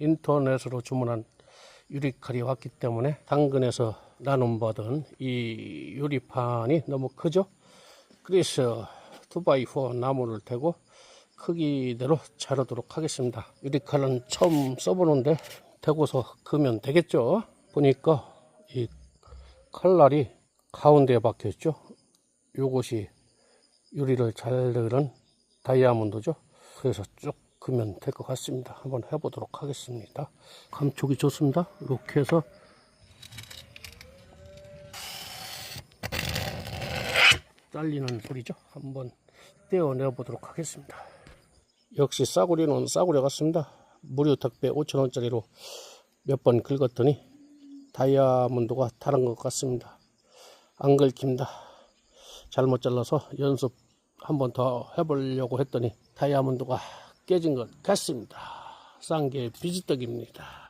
인터넷으로 주문한 유리칼이 왔기 때문에 당근에서 나눔받은 이 유리판이 너무 크죠? 그래서 2x4 나무를 대고 크기대로 자르도록 하겠습니다. 유리칼은 처음 써보는데 대고서 그면 되겠죠? 보니까 이 칼날이 가운데에 박혀 있죠? 요것이 유리를 잘 넣는 다이아몬드죠. 그래서 쭉 그면 될 것 같습니다. 한번 해보도록 하겠습니다. 감촉이 좋습니다. 이렇게 해서 잘리는 소리죠. 한번 떼어내 보도록 하겠습니다. 역시 싸구려는 싸구려 같습니다. 무료 택배 5천원짜리로 몇 번 긁었더니 다이아몬드가 다른 것 같습니다. 안 긁힙니다. 잘못 잘라서 연습 한번 더 해보려고 했더니 다이아몬드가 깨진 것 같습니다. 싼게 비지떡입니다.